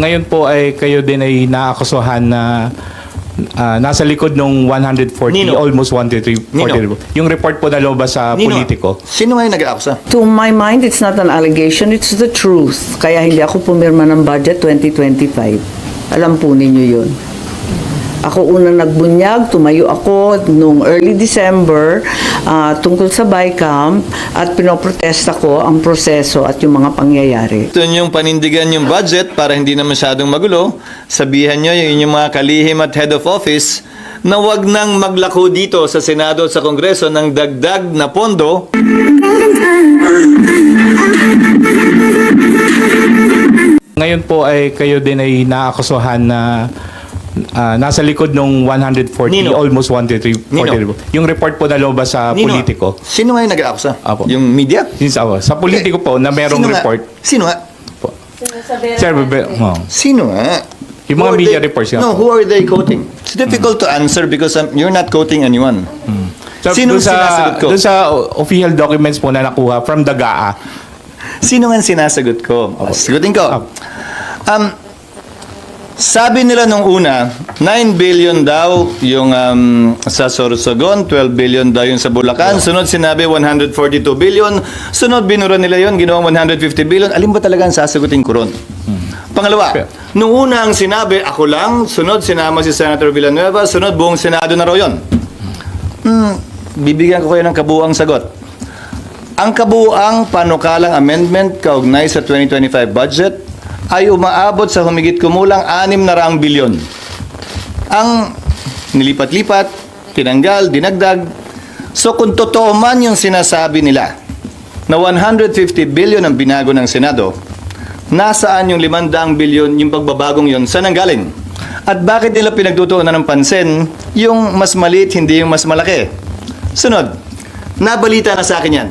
Ngayon po ay kayo din ay naakusahan na ah, nasa likod ng 140, Nino. almost 130. Nino. Yung report po na lumabas sa Nino, politiko. Sino nga yung nag-aakusa? To my mind, it's not an allegation, it's the truth. Kaya hindi ako pumirma ng budget 2025. Alam po ninyo yun. Ako unang nagbunyag, tumayo ako nung early December ah, tungkol sa BICAM at pinoprotesta ko ang proseso at yung mga pangyayari. Ito yung panindigan yung budget para hindi na masyadong magulo. Sabihan nyo yung inyong mga kalihim at head of office na wag nang maglako dito sa Senado at sa Kongreso ng dagdag na pondo Ngayon po ay kayo din ay naakusahan na ah, nasa likod ng 140, Nino. almost 130. Nino. Yung report po na lumabas sa Nino, politiko. Sino nga yung nag-aakusa? Apo. Yung media? Since, ah, sa politiko po na merong Sino nga? report. Sino nga? Po. Sir, be- oh. Sino nga? Yung mga media they- reports nga No, po. who are they quoting? It's difficult to answer because um, you're not quoting anyone. So, Sino sa, sinasagot ko? dun sa official documents po na nakuha from the GAA, Sino nga sinasagot ko? Sagutin ko. Um, sabi nila nung una, 9 billion daw yung um, sa Sorsogon, 12 billion daw yung sa Bulacan. Sunod sinabi 142 billion. Sunod binura nila yon, ginawang 150 billion. Alin ba talaga ang sasagutin ko ron? Pangalawa, Sure. nung una ang sinabi, ako lang. Sunod sinama si Senator Villanueva. Sunod buong Senado na raw yun. Hmm, bibigyan ko kayo ng kabuang sagot. Ang kabuang panukalang amendment kaugnay sa 2025 budget ay umaabot sa humigit kumulang 6 na raang bilyon. Ang nilipat-lipat, tinanggal, dinagdag. So kung totoo man yung sinasabi nila na 150 billion ang binago ng Senado, nasaan yung 500 billion yung pagbabagong yon sa nanggaling? At bakit nila pinagtutuunan ng pansin yung mas maliit, hindi yung mas malaki? Sunod, nabalita na sa akin yan.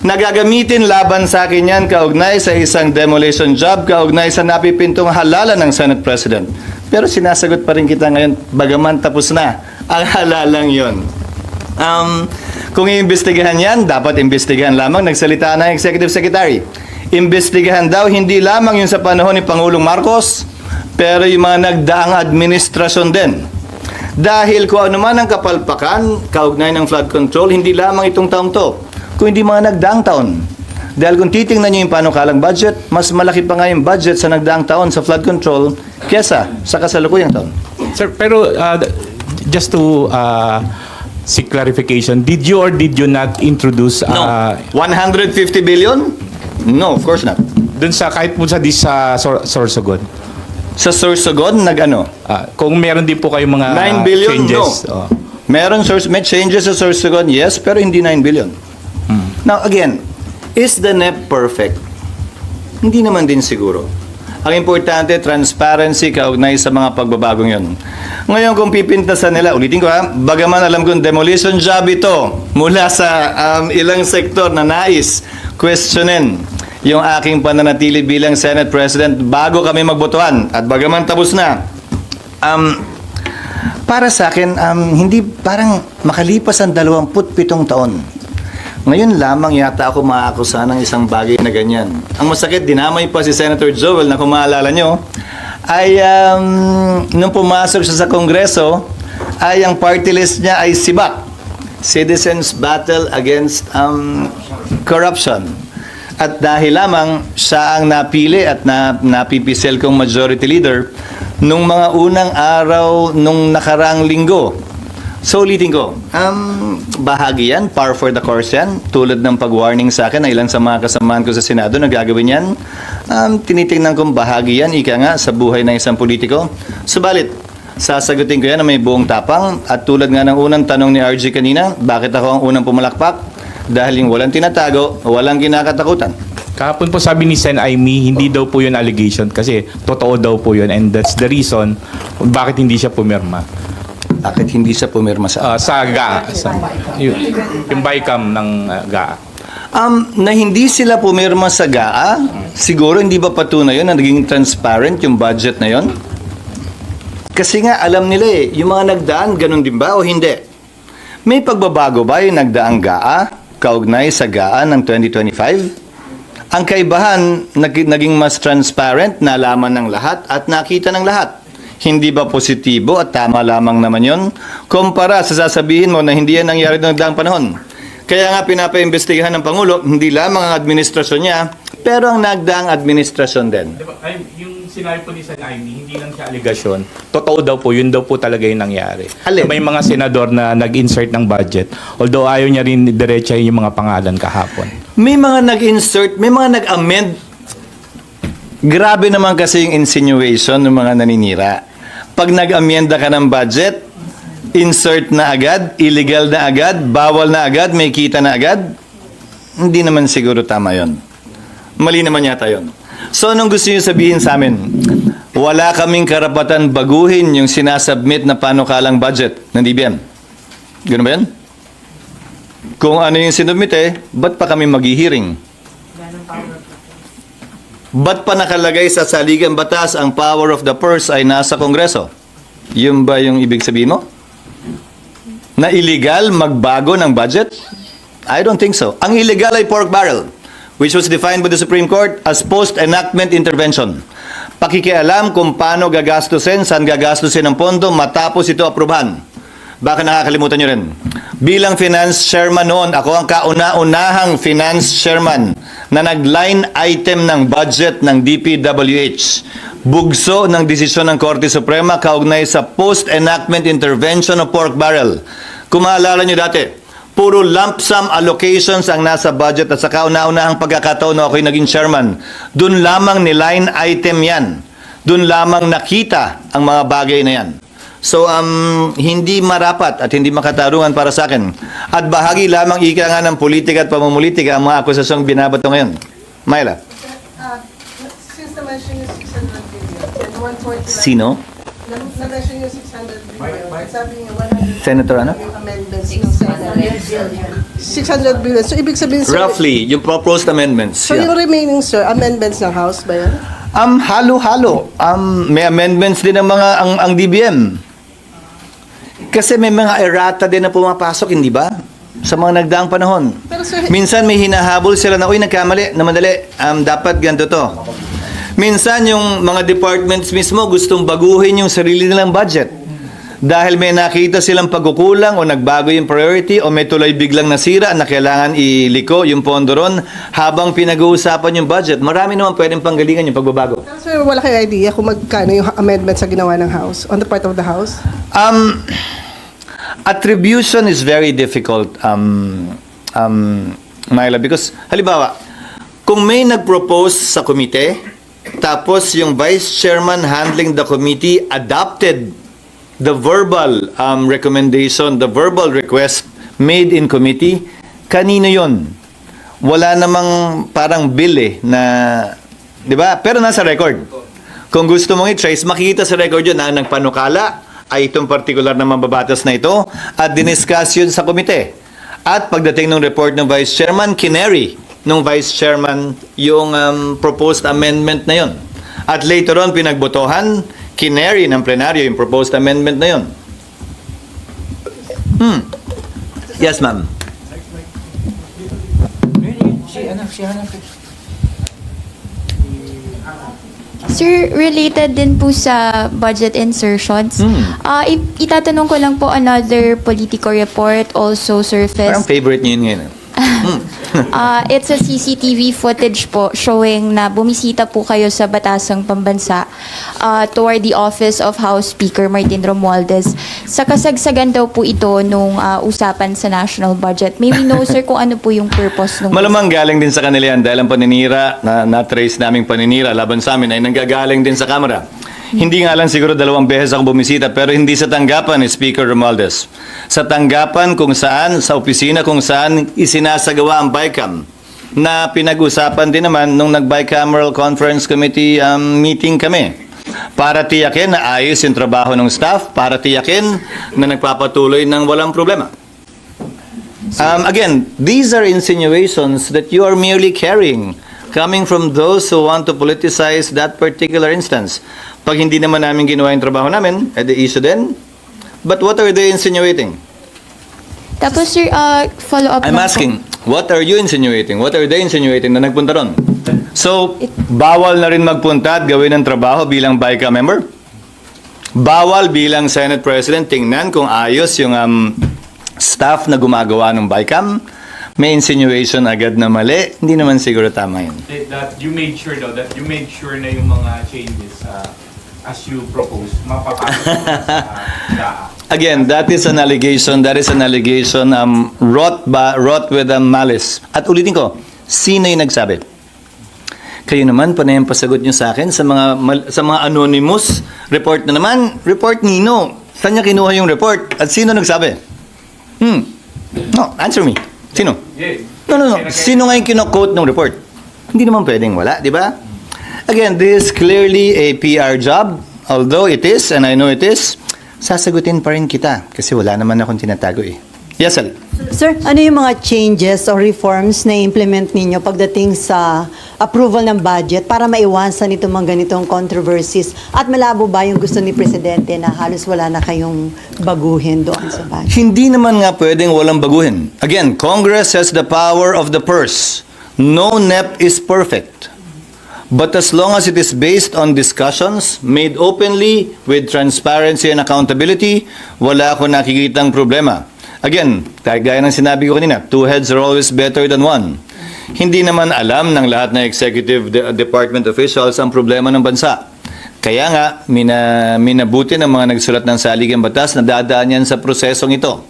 Nagagamitin laban sa akin yan kaugnay sa isang demolition job, kaugnay sa napipintong halala ng Senate President. Pero sinasagot pa rin kita ngayon, bagaman tapos na ang halalang yon. Um, kung iimbestigahan yan, dapat imbestigahan lamang. Nagsalita na Executive Secretary. Imbestigahan daw hindi lamang yung sa panahon ni Pangulong Marcos, pero yung mga nagdaang administrasyon din. Dahil kung ano man ang kapalpakan, kaugnay ng flood control, hindi lamang itong taong to, kung hindi mga nagdaang taon. Dahil kung titingnan nyo yung panukalang budget, mas malaki pa nga yung budget sa nagdaang taon sa flood control kesa sa kasalukuyang taon. Sir, pero uh, just to uh, seek clarification, did you or did you not introduce No. uh, 150 billion? No, of course not. dun sa kahit po sa dis sa Sor- Sorsogon? Sa Sorsogon, nag-ano? Uh, kung meron din po kayong mga 9 billion? changes. No. oh. Meron source, may changes sa Sorsogon, yes, pero hindi 9 billion. Now, again, is the NEP perfect? Hindi naman din siguro. Ang importante, transparency kaugnay sa mga pagbabagong yon. Ngayon, kung pipintasan nila, ulitin ko ha, bagaman alam kong demolition job ito mula sa um, ilang sektor na nais questionin yung aking pananatili bilang Senate President bago kami magbotohan. At bagaman tapos na, um, para sa akin, um, hindi parang makalipas ang 27 taon. Ngayon lamang yata ako maakusa ng isang bagay na ganyan. Ang masakit, dinamay pa si Senator Joel na kung maalala nyo, ay um, nung pumasok siya sa Kongreso, ay ang party list niya ay SIBAC, Citizens Battle Against um, Corruption. At dahil lamang siya ang napili at na, napipisel kong majority leader nung mga unang araw nung nakarang linggo. So ulitin ko, um, bahagi yan, par for the course yan, tulad ng pag-warning sa akin na ilan sa mga kasamahan ko sa Senado na gagawin yan, um, tinitingnan kong bahagi yan, ika nga, sa buhay ng isang politiko. Subalit, sasagutin ko yan na may buong tapang at tulad nga ng unang tanong ni RG kanina, bakit ako ang unang pumalakpak? Dahil yung walang tinatago, walang kinakatakutan. Kahapon po sabi ni Sen Aimee, hindi daw po yun allegation kasi totoo daw po yun and that's the reason bakit hindi siya pumirma. Bakit hindi siya pumirma sa Uh, sa GAA. Sa, yung, yung BICAM ng uh, GAA. Um, na hindi sila pumirma sa GAA, siguro hindi ba patunay yun na naging transparent yung budget na yon? Kasi nga alam nila eh, yung mga nagdaan, ganun din ba o hindi? May pagbabago ba yung nagdaang GAA, kaugnay sa GAA ng 2025? Ang kaibahan, nag- naging mas transparent, nalaman ng lahat at nakita ng lahat. Hindi ba positibo at tama lamang naman yon? Kumpara sa sasabihin mo na hindi yan nangyari noong nagdaang panahon. Kaya nga pinapaimbestigahan ng Pangulo, hindi lamang ang administrasyon niya, pero ang nagdaang administrasyon din. Diba, ay, yung sinabi po ni Sen. Amy, hindi lang siya aligasyon. Totoo daw po, yun daw po talaga yung nangyari. Alin? May mga senador na nag-insert ng budget. Although ayaw niya rin diretsahin yung mga pangalan kahapon. May mga nag-insert, may mga nag-amend. Grabe naman kasi yung insinuation ng mga naninira. Pag nag-amenda ka ng budget, insert na agad, illegal na agad, bawal na agad, may kita na agad. Hindi naman siguro tama yon. Mali naman yata yon. So, anong gusto niyo sabihin sa amin? Wala kaming karapatan baguhin yung sinasubmit na panukalang budget ng DBM. Ganun ba yan? Kung ano yung sinubmit eh, ba't pa kami maghihiring? Ba't pa nakalagay sa saligang batas ang power of the purse ay nasa Kongreso? Yun ba yung ibig sabihin mo? Na illegal magbago ng budget? I don't think so. Ang illegal ay pork barrel, which was defined by the Supreme Court as post-enactment intervention. Pakikialam kung paano gagastusin, saan gagastusin ang pondo matapos ito aprubahan. Baka nakakalimutan nyo rin. Bilang finance chairman noon, ako ang kauna-unahang finance chairman na nag-line item ng budget ng DPWH. Bugso ng desisyon ng Korte Suprema kaugnay sa post-enactment intervention of pork barrel. Kung maalala nyo dati, puro lump sum allocations ang nasa budget at sa kauna-unahang pagkakataon na ako'y naging chairman. Doon lamang ni line item yan. Doon lamang nakita ang mga bagay na yan. So, um, hindi marapat at hindi makatarungan para sa akin. At bahagi lamang ika nga ng politika at pamumulitika ang mga akusasyong binabato ngayon. Myla, Uh, Since na-mention yung 600 billion, and 140 lang- sino? na- Na-mention yung 600 billion, sabi niya 100 Senator ano? yung amendments ng Senate. 600 billion. So, ibig sabihin, sir, Roughly, yung proposed amendments. so yeah. yung remaining, sir, amendments ng House ba yan? Um, halo-halo. Um, may amendments din ng mga ang, ang DBM. Kasi may mga errata din na pumapasok, hindi ba? Sa mga nagdaang panahon. Pero, sir, Minsan may hinahabol sila na, uy, nagkamali, na madali, um, dapat ganito to. Minsan yung mga departments mismo gustong baguhin yung sarili nilang budget. Dahil may nakita silang pagkukulang o nagbago yung priority o may tuloy biglang nasira na kailangan iliko yung pondo ron habang pinag-uusapan yung budget. Marami naman pwedeng panggalingan yung pagbabago. pero, sir, wala kayong idea kung magkano yung amendments sa ginawa ng House, on the part of the House? Um, attribution is very difficult, um, um, Myla, because, halimbawa, kung may nag-propose sa komite, tapos yung vice chairman handling the committee adopted the verbal um, recommendation, the verbal request made in committee, kanino yon? Wala namang parang bill eh, na, di ba? Pero nasa record. Kung gusto mong i-trace, makikita sa record yun na nagpanukala ay itong particular na mababatas na ito at diniscuss yun sa komite. At pagdating ng report ng Vice Chairman, kinary ng Vice Chairman yung um, proposed amendment na yun. At later on, pinagbotohan, kinary ng plenaryo yung proposed amendment na yun. Hmm. Yes, ma'am. Sir, related din po sa budget insertions. Ah, i- itatanong ko lang po another Politico report also Parang surfaced. favorite niyo yun ngayon. Ah, it's a CCTV footage po showing na bumisita po kayo sa Batasang Pambansa ah, toward the office of House Speaker Martin Romualdez. Sa kasagsagan daw po ito nung ah, usapan sa national budget. May we know, sir, kung ano po yung purpose nung... Malamang galing din sa kanila yan dahil ang paninira na na-trace naming paninira laban sa amin ay nanggagaling din sa Kamara. Hindi nga lang siguro dalawang beses ako bumisita pero hindi sa tanggapan ni Speaker Romualdez. Sa tanggapan kung saan, sa opisina kung saan isinasagawa ang BICAM na pinag-usapan din naman nung nag-bicameral conference committee um, meeting kami para tiyakin na ayos yung trabaho ng staff, para tiyakin na nagpapatuloy ng walang problema. Um, again, these are insinuations that you are merely carrying coming from those who want to politicize that particular instance. Pag hindi naman namin ginawa yung trabaho namin, edi issue din. But what are they insinuating? Tapos, sir, ah, follow up I'm lang po. asking, What are you insinuating? What are they insinuating na nagpunta ron? So, bawal na rin magpunta at gawin ng trabaho bilang BICA member? Bawal bilang Senate President tingnan kung ayos yung um, staff na gumagawa ng BICAM? May insinuation agad na mali? Hindi naman siguro tama yun. That you made sure daw, that you made sure na yung mga changes uh, as you propose, mapapasok sa DAA. Again, that is an allegation. That is an allegation um, wrought, ba, wrought with a malice. At ulitin ko, sino yung nagsabi? Kayo naman, panayang pasagot nyo sa akin sa mga, sa mga anonymous report na naman. Report Nino. Saan niya kinuha yung report? At sino nagsabi? Hmm. No, answer me. Sino? No, no, no. Sino nga yung kino-quote ng report? Hindi naman pwedeng wala, di ba? Again, this is clearly a PR job. Although it is, and I know it is, sasagutin pa rin kita kasi wala naman akong tinatago eh. Yes, Ali. Sir, ano yung mga changes or reforms na implement ninyo pagdating sa approval ng budget para maiwasan itong mga ganitong controversies? At malabo ba yung gusto ni Presidente na halos wala na kayong baguhin doon sa budget? Hindi naman nga pwedeng walang baguhin. Again, Congress has the power of the purse. No NEP is perfect. But as long as it is based on discussions made openly with transparency and accountability, wala ako nakikitang problema. Again, gaya ng sinabi ko kanina, two heads are always better than one. Hindi naman alam ng lahat ng executive de- department officials ang problema ng bansa. Kaya nga, mina, minabuti ng mga nagsulat ng saligang batas na dadaan yan sa prosesong ito.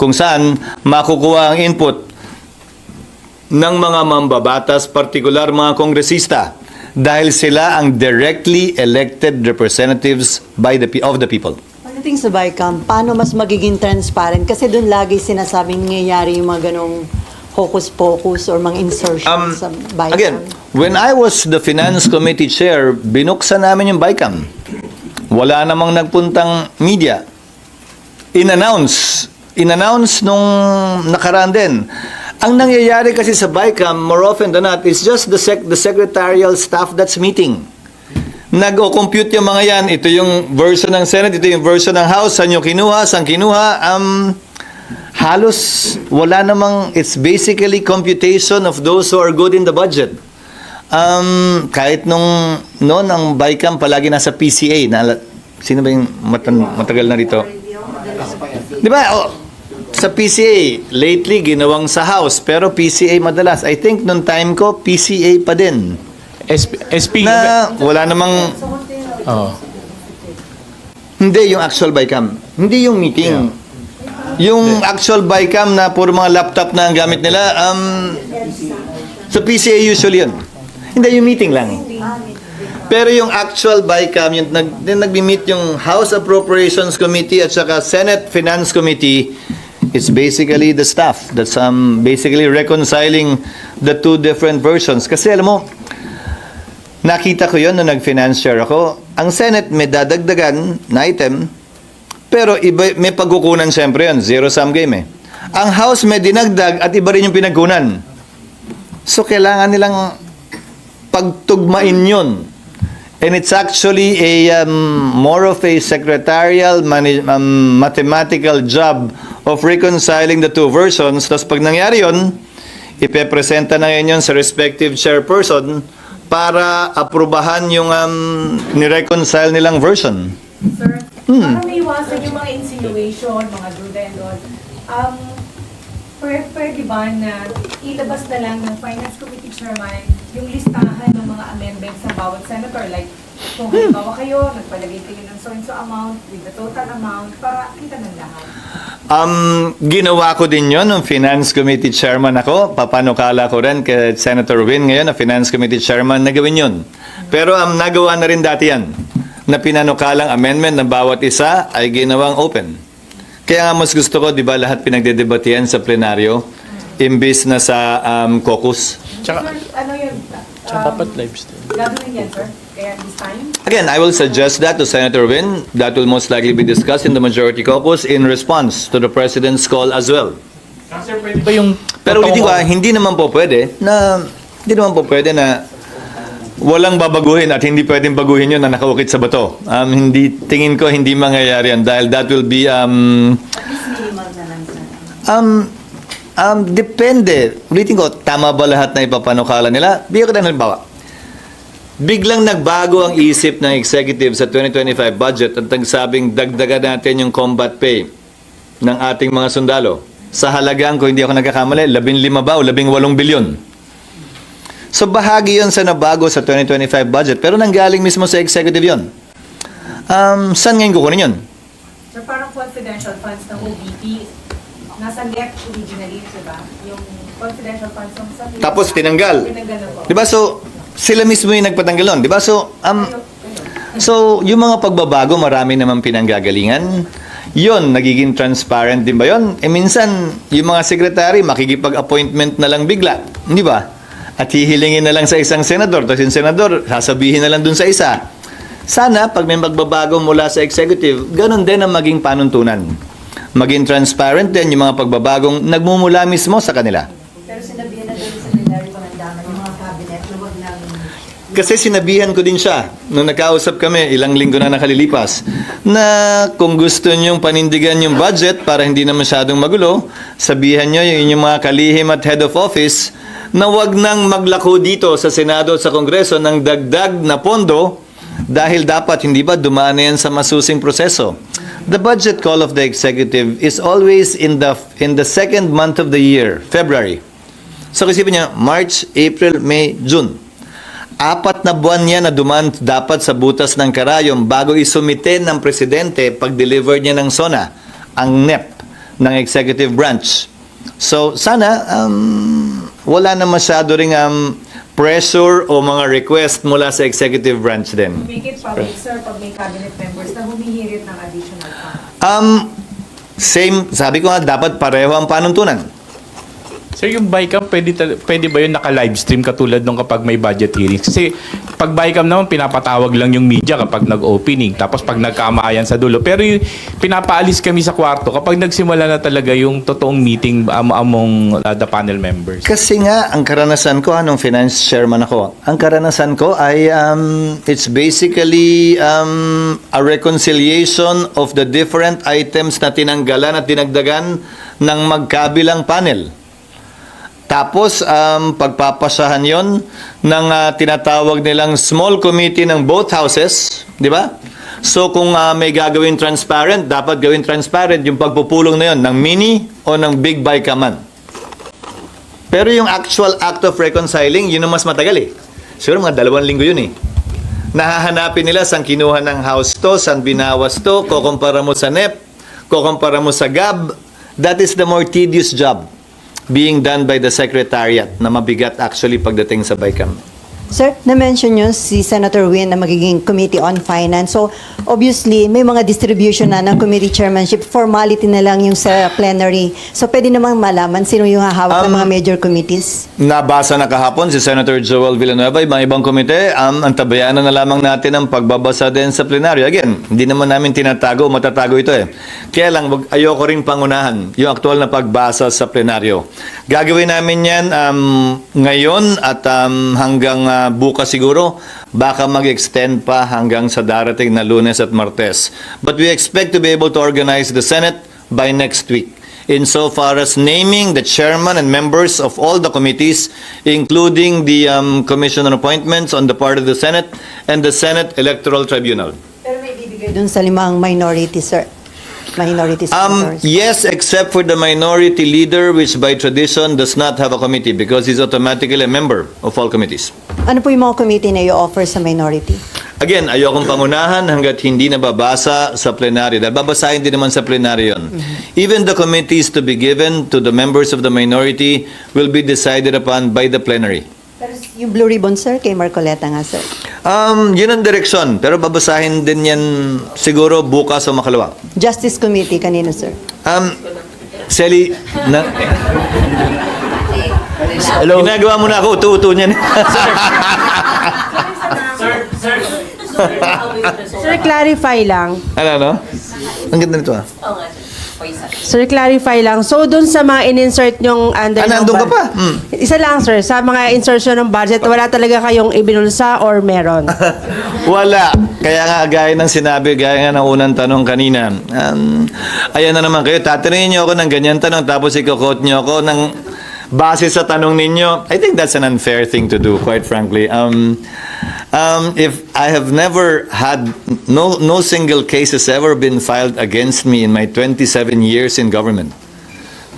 Kung saan makukuha ang input ng mga mambabatas, partikular mga kongresista, dahil sila ang directly elected representatives by the of the people. Pagdating sa BICAM, paano mas magiging transparent? Kasi doon lagi sinasabing nangyayari yung mga ganong hocus-pocus or mga insertions Um, sa BICAM. again, when I was the finance committee chair, binuksan namin yung BICAM. Wala namang nagpuntang media. In-announce. In-announce nung nakaraan din. Ang nangyayari kasi sa BICAM, more often than not, is just the, sec- the secretarial staff that's meeting. Nag-o-compute yung mga yan. Ito yung version ng Senate, ito yung version ng House. Saan yung kinuha, saan kinuha. Um, halos wala namang, it's basically computation of those who are good in the budget. Um, kahit nung noon ang BICAM palagi nasa PCA, na, sino ba yung matan, matagal na rito? Di ba? Oh, sa PCA, lately ginawang sa House, pero PCA madalas. I think nung time ko, PCA pa din. SP, SP Na wala namang, oh. hindi yung actual BICAM. Hindi yung meeting. Yung actual BICAM na puro mga laptop na ang gamit nila, um, sa PCA usually yun. Hindi, yung meeting lang. Pero yung actual BICAM, yung nag, yung nag-meet yung House Appropriations Committee at saka Senate Finance Committee, it's basically the staff that's um, basically reconciling the two different versions. Kasi alam mo, nakita ko yon nung nag-finance share ako. Ang Senate may dadagdagan na item, pero iba, may pagkukunan siyempre yun. Zero-sum game eh. Ang House may dinagdag at iba rin yung pinagkunan. So, kailangan nilang pagtugmain yun. And it's actually a um, more of a secretarial um, mathematical job of reconciling the two versions. Tapos pag nangyari yun, ipepresenta na ngayon yun sa respective chairperson para aprubahan yung um, ni-reconcile nilang version. Sir, para maiwasan yung mga insinuation, mga duda and all, um, pwede ba na ilabas na lang ng Finance Committee Chairman yung listahan ng mga amendments sa bawat senator? Like, kung halimbawa kayo, nagpalagay kayo ng so-and-so amount with the total amount para kita ng lahat. Um, ginawa ko din yon nung Finance Committee Chairman ako. Papanukala ko rin kay Senator Win ngayon na Finance Committee Chairman na gawin yun. Pero um, nagawa na rin dati yan na pinanukalang amendment ng bawat isa ay ginawang open. Kaya nga mas gusto ko, di ba, lahat pinagdedebatihan sa plenaryo imbis na sa um, caucus. Tsaka, ano yun? Um, dapat live stream. Gagawin yan, sir? Kaya this time? Again, I will suggest that to Senator Win. That will most likely be discussed in the majority caucus in response to the President's call as well. Sir, pwede ba yung... Pero ulitin ko, ah, hindi naman po pwede na hindi naman po pwede na walang babaguhin at hindi pwedeng baguhin yun na nakaukit sa bato. Um, hindi, tingin ko hindi mangyayari yan dahil that will be um, um, Um, depende. Ulitin ko, tama ba lahat na ipapanukala nila? Bigyan ko tayo ng halimbawa. Biglang nagbago ang isip ng executive sa 2025 budget at nagsabing dagdagan natin yung combat pay ng ating mga sundalo. Sa halagang, kung hindi ako nagkakamali, 15 ba o 18 bilyon. So bahagi yon sa nabago sa 2025 budget pero nanggaling mismo sa executive yon. Um, saan ngayon kukunin yun? So parang confidential funds ng OBP, nasa NEP originally, di ba? Yung confidential funds ng sa Tapos tinanggal. Tinanggal na po. 'Di ba? So sila mismo yung nagpatanggal. 'Di ba? So um so yung mga pagbabago marami naman pinanggagalingan. Yon, nagiging transparent din ba yon? Eh minsan, yung mga secretary makikipag-appointment na lang bigla. Di ba? At hihilingin na lang sa isang senador. Tapos yung senador, sasabihin na lang dun sa isa. Sana, pag may magbabago mula sa executive, ganun din ang maging panuntunan. Maging transparent din yung mga pagbabagong nagmumula mismo sa kanila. Pero sinabihan na doon sa plenary pangandaman yung mga cabinet na wag nang Kasi sinabihan ko din siya, nung nakausap kami, ilang linggo na nakalilipas, na kung gusto niyong panindigan yung budget para hindi na masyadong magulo, sabihan niyo yung inyong mga kalihim at head of office na wag nang maglako dito sa Senado at sa Kongreso ng dagdag na pondo dahil dapat hindi ba dumaan na yan sa masusing proseso. The budget call of the executive is always in the in the second month of the year, February. So isipin niya, March, April, May, June. Apat na buwan niya na duman dapat sa butas ng karayom bago isumite ng presidente pag-deliver niya ng SONA, ang NEP ng executive branch. So sana um, wala na masyado ring um, pressure o mga request mula sa executive branch din. Make it public, sir, pag may cabinet members na humihirit ng additional funds. Um, same, sabi ko nga, dapat pareho ang panuntunan. Sir, yung BICAM, pwede, pwede ba yun naka-livestream katulad nung kapag may budget hearings? Kasi pag BICAM naman, pinapatawag lang yung media kapag nag-opening. Tapos pag nagkamayan sa dulo. Pero yung pinapaalis kami sa kwarto kapag nagsimula na talaga yung totoong meeting am- among uh, the panel members. Kasi nga, ang karanasan ko, anong finance chairman ako, ang karanasan ko ay, um, it's basically um, a reconciliation of the different items na tinanggalan at dinagdagan ng magkabilang panel. Tapos, um, pagpapasahan yon ng ah, tinatawag nilang small committee ng both houses, di ba? So, kung ah, may gagawin transparent, dapat gawin transparent yung pagpupulong na yon ng mini o ng big bikaman. Pero yung actual act of reconciling, yun ang mas matagal eh. Siguro mga dalawang linggo yun eh. Nahahanapin nila saan kinuha ng house to, saan binawas to, kukumpara mo sa NEP, kukumpara mo sa GAB. That is the more tedious job being done by the secretariat na mabigat actually pagdating sa BICAM. Sir, na-mention nyo si Senator Win na magiging Committee on Finance. So, obviously, may mga distribution na ng committee chairmanship. Formality na lang yung sa plenary. So, pwede namang malaman sino yung hahawak ng Um, mga major committees. Nabasa na kahapon si Senator Joel Villanueva, ibang ibang komite, um, ang tabayanan na lamang natin ang pagbabasa din sa plenaryo. Again, hindi naman namin tinatago, matatago ito eh. Kaya lang, wag, ayoko rin pangunahan yung aktual na pagbasa sa plenaryo. Gagawin namin yan um, ngayon at um, hanggang uh, bukas siguro, baka mag-extend pa hanggang sa darating na lunes at martes. But we expect to be able to organize the Senate by next week insofar as naming the chairman and members of all the committees, including the um, commission on appointments on the part of the Senate and the Senate Electoral Tribunal. Pero may bibigay dun sa limang minority, sir. Minority Um, senators. yes, except for the minority leader, which by tradition does not have a committee because he's automatically a member of all committees. Ano po yung mga committee na i-offer sa minority? Again, ayokong pangunahan hanggat hindi nababasa sa plenaryo. Dahil babasahin din naman sa plenaryo yun. Even the committees to be given to the members of the minority will be decided upon by the plenary. Pero yung Blue Ribbon, sir, kay Marcoleta nga, sir. Um, yun ang direksyon. Pero babasahin din yan siguro bukas o makalawa. Justice Committee, kanino, sir? Um, Sally, na, Hello? ginagawa mo na ako, utu-utu niyan. Sir, clarify lang. ano, no? Ang ganda nito ah. Sir, clarify lang. So, dun sa mga in-insert yung under Ah, ng nandun ka bud- pa? Hmm. Isa lang, sir. Sa mga insertion ng budget, wala talaga kayong ibinulsa or meron? Wala. Kaya nga, gaya ng sinabi, gaya nga ng unang tanong kanina, um, ayan na naman kayo, tatanungin niyo ako ng ganyan tanong, tapos iko-quote niyo ako ng base sa tanong ninyo. I think that's an unfair thing to do, quite frankly. Um, um, if I have never had, no, no single case has ever been filed against me in my 27 years in government.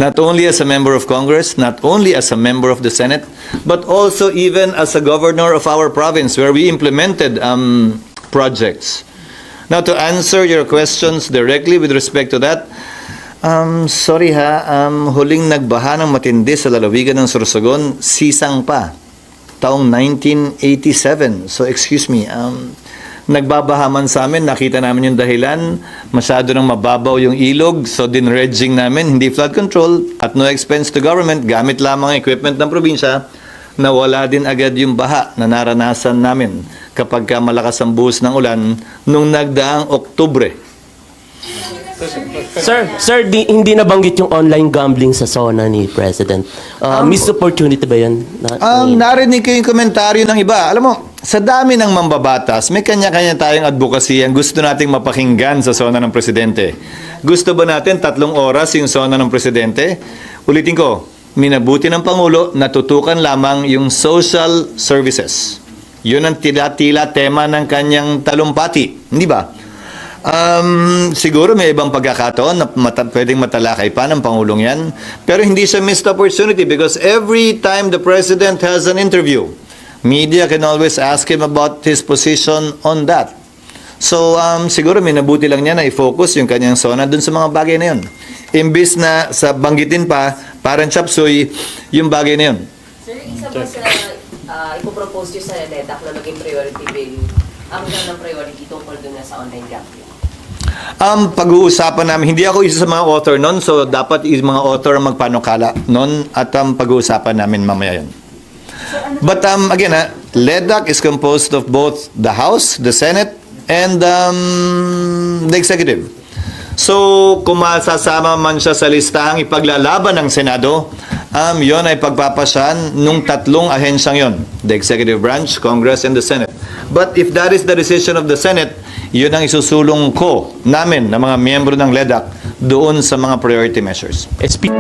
not only as a member of Congress, not only as a member of the Senate, but also even as a governor of our province where we implemented um, projects. Now, to answer your questions directly with respect to that, um, sorry ha, um, huling nagbaha ng matindi sa lalawigan ng Sorsogon, sisang pa, taong 1987. So, excuse me, um, nagbabaha man sa amin, nakita namin yung dahilan, masyado nang mababaw yung ilog, so dinredging namin, hindi flood control, at no expense to government, gamit lamang ang equipment ng probinsya, nawala din agad yung baha na naranasan namin kapag ka malakas ang buhos ng ulan nung nagdaang Oktubre. Sir, sir, di, hindi nabanggit yung online gambling sa zona ni President. Uh, missed opportunity ba yun? Na, Ang narinig ko yung komentaryo ng iba. Alam mo, sa dami ng mambabatas, may kanya-kanya tayong advocacy ang gusto nating mapakinggan sa zona ng presidente. Gusto ba natin tatlong oras yung zona ng presidente? Ulitin ko, minabuti ng Pangulo, natutukan lamang yung social services. Yun ang tila-tila tema ng kanyang talumpati. Hindi ba? Um, siguro may ibang pagkakataon na mata- pwedeng matalakay pa ng Pangulong yan. Pero hindi siya missed opportunity because every time the President has an interview, media can always ask him about his position on that. So, um, siguro may nabuti lang niya na i-focus yung kanyang sona dun sa mga bagay na yun. Imbis na sa banggitin pa, parang chapsuy, yung bagay na yun. Sir, isa pa sa uh, ipopropose nyo sa NEDAC na maging priority bill, ang ng priority tungkol doon na sa online gambling. Um, pag-uusapan namin, hindi ako isa sa mga author nun, so dapat yung mga author ang magpanukala nun at um, pag-uusapan namin mamaya yun. But um, again, uh, LEDAC is composed of both the House, the Senate, and um, the Executive. So, kung masasama man siya sa listahang ipaglalaban ng Senado, um, yon ay pagpapasyan nung tatlong ahensyang yon, the Executive Branch, Congress, and the Senate. But if that is the decision of the Senate, yun ang isusulong ko namin na mga miyembro ng LEDAC doon sa mga priority measures. SP